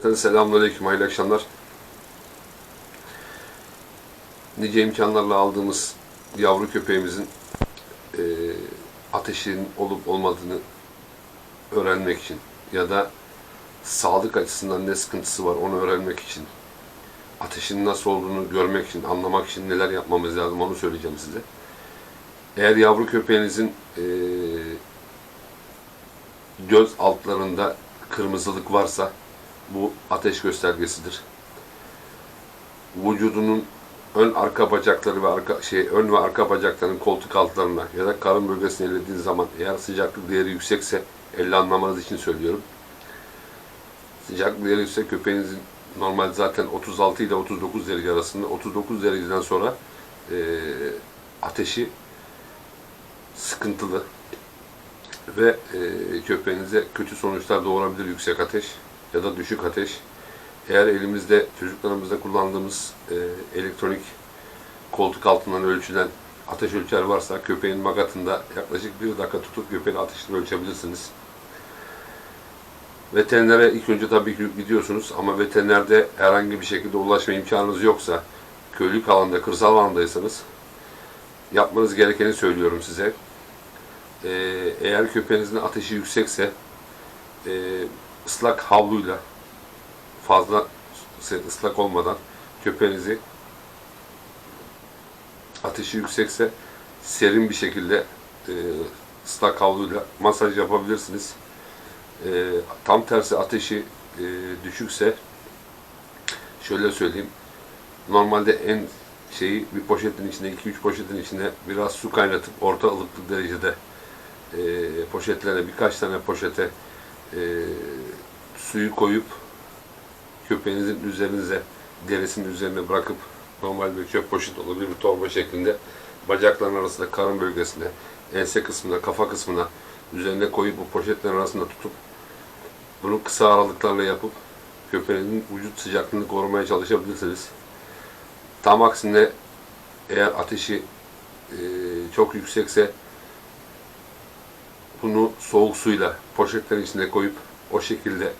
Efendim Selamünaleyküm, hayırlı akşamlar. Nice imkanlarla aldığımız yavru köpeğimizin e, ateşinin olup olmadığını öğrenmek için ya da sağlık açısından ne sıkıntısı var onu öğrenmek için, ateşin nasıl olduğunu görmek için, anlamak için neler yapmamız lazım onu söyleyeceğim size. Eğer yavru köpeğinizin e, göz altlarında kırmızılık varsa bu ateş göstergesidir. Vücudunun ön arka bacakları ve arka şey ön ve arka bacaklarının koltuk altlarına ya da karın bölgesine ellediğiniz zaman eğer sıcaklık değeri yüksekse elle anlamanız için söylüyorum. Sıcaklık değeri yüksek köpeğinizin normal zaten 36 ile 39 derece arasında 39 dereceden sonra e, ateşi sıkıntılı ve e, köpeğinize kötü sonuçlar doğurabilir yüksek ateş ya da düşük ateş. Eğer elimizde çocuklarımızda kullandığımız e, elektronik koltuk altından ölçülen ateş ölçer varsa köpeğin magatında yaklaşık bir dakika tutup köpeğin ateşini ölçebilirsiniz. Veterinere ilk önce tabii ki gidiyorsunuz ama veterinerde herhangi bir şekilde ulaşma imkanınız yoksa köylük alanda, kırsal alandaysanız yapmanız gerekeni söylüyorum size. Ee, eğer köpeğinizin ateşi yüksekse e, ıslak havluyla fazla ıslak olmadan köpeğinizi ateşi yüksekse serin bir şekilde e, ıslak havluyla masaj yapabilirsiniz. E, tam tersi ateşi e, düşükse şöyle söyleyeyim normalde en şeyi bir poşetin içine 2-3 poşetin içine biraz su kaynatıp orta ılıklık derecede e, poşetlere birkaç tane poşete e, suyu koyup köpeğinizin üzerinize derisinin üzerine bırakıp normal bir çöp poşet olabilir bir torba şeklinde bacakların arasında karın bölgesine ense kısmına kafa kısmına üzerine koyup bu poşetlerin arasında tutup bunu kısa aralıklarla yapıp köpeğinizin vücut sıcaklığını korumaya çalışabilirsiniz. Tam aksine eğer ateşi e, çok yüksekse bunu soğuk suyla poşetlerin içine koyup o şekilde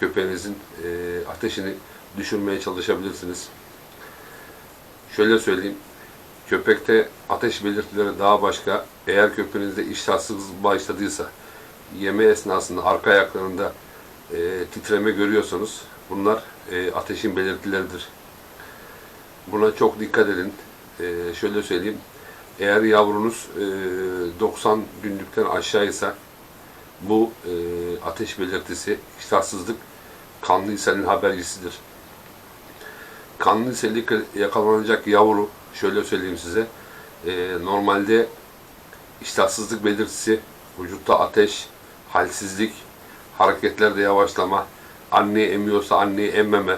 köpeğinizin e, ateşini düşürmeye çalışabilirsiniz. Şöyle söyleyeyim, köpekte ateş belirtileri daha başka. Eğer köpeğinizde iştahsızlık başladıysa, yeme esnasında arka ayaklarında e, titreme görüyorsanız bunlar e, ateşin belirtileridir. Buna çok dikkat edin. E, şöyle söyleyeyim, eğer yavrunuz e, 90 günlükten aşağıysa bu e, ateş belirtisi, iştahsızlık kanlı ishalin habercisidir. Kanlı ishali yakalanacak yavru, şöyle söyleyeyim size, e, normalde iştahsızlık belirtisi, vücutta ateş, halsizlik, hareketlerde yavaşlama, anneyi emiyorsa anneyi emmeme,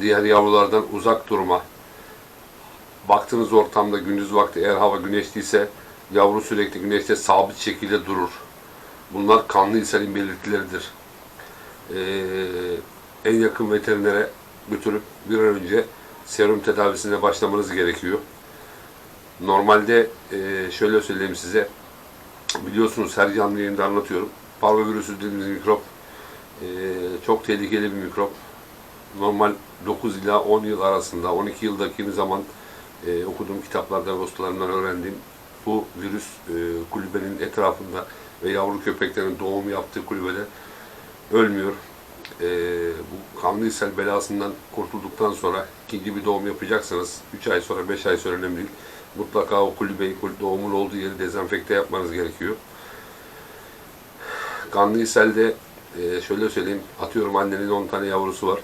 diğer yavrulardan uzak durma, baktığınız ortamda gündüz vakti eğer hava güneşliyse yavru sürekli güneşte sabit şekilde durur. Bunlar kanlı ishalin belirtileridir. Ee, en yakın veterinere götürüp bir an önce serum tedavisine başlamanız gerekiyor. Normalde e, şöyle söyleyeyim size, biliyorsunuz her canlı yayında anlatıyorum. Parvovirüsü dediğimiz mikrop e, çok tehlikeli bir mikrop. Normal 9 ila 10 yıl arasında, 12 yıldaki zaman e, okuduğum kitaplardan, dostlarımdan öğrendiğim bu virüs e, kulübenin etrafında ve yavru köpeklerin doğum yaptığı kulübede ölmüyor. E, bu kanlı ishal belasından kurtulduktan sonra ikinci bir doğum yapacaksanız 3 ay sonra 5 ay sonra önemli değil. Mutlaka o kulübeyi, doğumun olduğu yeri dezenfekte yapmanız gerekiyor. Kanlı ishalde e, şöyle söyleyeyim, atıyorum annenin 10 tane yavrusu var.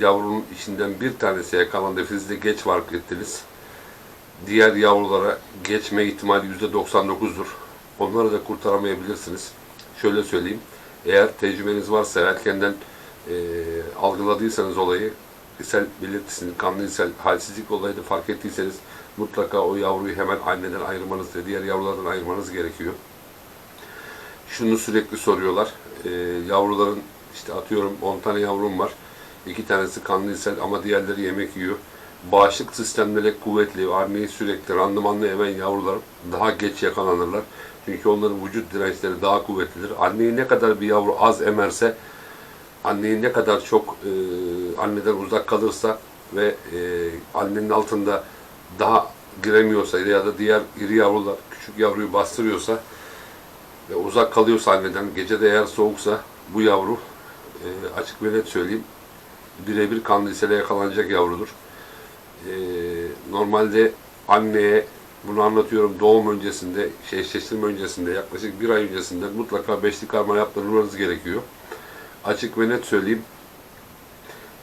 Yavrunun içinden bir tanesi yakalandı, siz de geç fark ettiniz diğer yavrulara geçme ihtimali %99'dur. Onları da kurtaramayabilirsiniz. Şöyle söyleyeyim. Eğer tecrübeniz varsa erkenden e, algıladıysanız olayı, ishal belirtisini, kanlı ishal, halsizlik olayını fark ettiyseniz mutlaka o yavruyu hemen anneden ayırmanız ve diğer yavrulardan ayırmanız gerekiyor. Şunu sürekli soruyorlar. E, yavruların işte atıyorum 10 tane yavrum var. 2 tanesi kanlı ishal ama diğerleri yemek yiyor bağışıklık sistemleri kuvvetli, anneyi sürekli randımanlı emen yavrular daha geç yakalanırlar. Çünkü onların vücut dirençleri daha kuvvetlidir. Anneyi ne kadar bir yavru az emerse anneyi ne kadar çok e, anneden uzak kalırsa ve e, annenin altında daha giremiyorsa ya da diğer iri yavrular küçük yavruyu bastırıyorsa ve uzak kalıyorsa anneden, gece de eğer soğuksa bu yavru e, açık ve net söyleyeyim birebir kan lisele yakalanacak yavrudur. E, normalde anneye bunu anlatıyorum doğum öncesinde, şey, eşleştirme öncesinde yaklaşık bir ay öncesinde mutlaka beşlik karma yaptırmanız gerekiyor. Açık ve net söyleyeyim.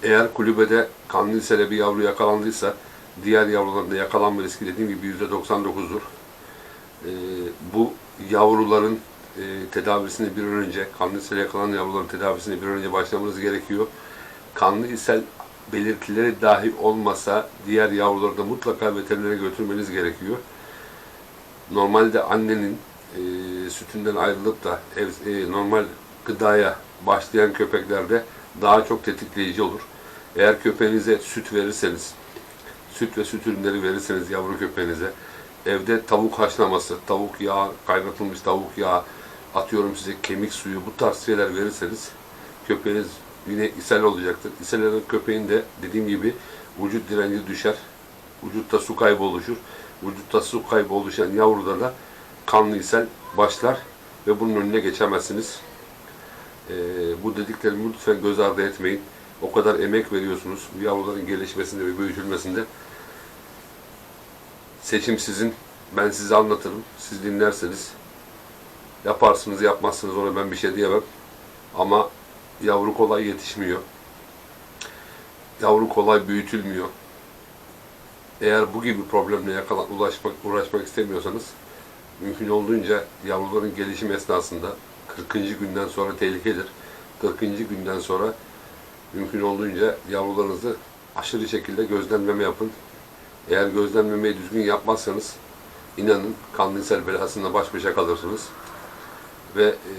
Eğer kulübede kanlı lisele bir yavru yakalandıysa diğer yavruların da yakalanma riski dediğim gibi %99'dur. Ee, bu yavruların e, tedavisini bir an önce, kanlı ishal yakalanan yavruların tedavisini bir an önce başlamanız gerekiyor. Kanlı ishal belirtileri dahi olmasa diğer yavruları da mutlaka veterinere götürmeniz gerekiyor. Normalde annenin e, sütünden ayrılıp da ev, e, normal gıdaya başlayan köpeklerde daha çok tetikleyici olur. Eğer köpeğinize süt verirseniz, süt ve süt ürünleri verirseniz yavru köpeğinize, evde tavuk haşlaması, tavuk yağı, kaynatılmış tavuk yağı, atıyorum size kemik suyu, bu tarz şeyler verirseniz köpeğiniz yine ishal olacaktır. İshal eden köpeğin de dediğim gibi vücut direnci düşer, vücutta su kaybı oluşur. Vücutta su kaybı oluşan yavruda da kanlı ishal başlar ve bunun önüne geçemezsiniz. Ee, bu dediklerimi lütfen göz ardı etmeyin. O kadar emek veriyorsunuz bu yavruların gelişmesinde ve büyütülmesinde. Seçim sizin. Ben size anlatırım. Siz dinlerseniz yaparsınız yapmazsınız ona ben bir şey diyemem. Ama yavru kolay yetişmiyor. Yavru kolay büyütülmüyor. Eğer bu gibi problemle yakala, ulaşmak, uğraşmak istemiyorsanız mümkün olduğunca yavruların gelişim esnasında 40. günden sonra tehlikedir. 40. günden sonra mümkün olduğunca yavrularınızı aşırı şekilde gözlemleme yapın. Eğer gözlemlemeyi düzgün yapmazsanız inanın kanlı ishal belasında baş başa kalırsınız. Ve e,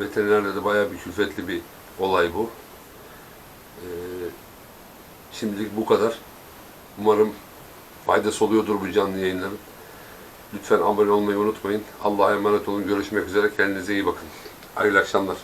veterinerde de bayağı bir külfetli bir olay bu. E, şimdilik bu kadar. Umarım faydası oluyordur bu canlı yayınların. Lütfen abone olmayı unutmayın. Allah'a emanet olun. Görüşmek üzere. Kendinize iyi bakın. Hayırlı akşamlar.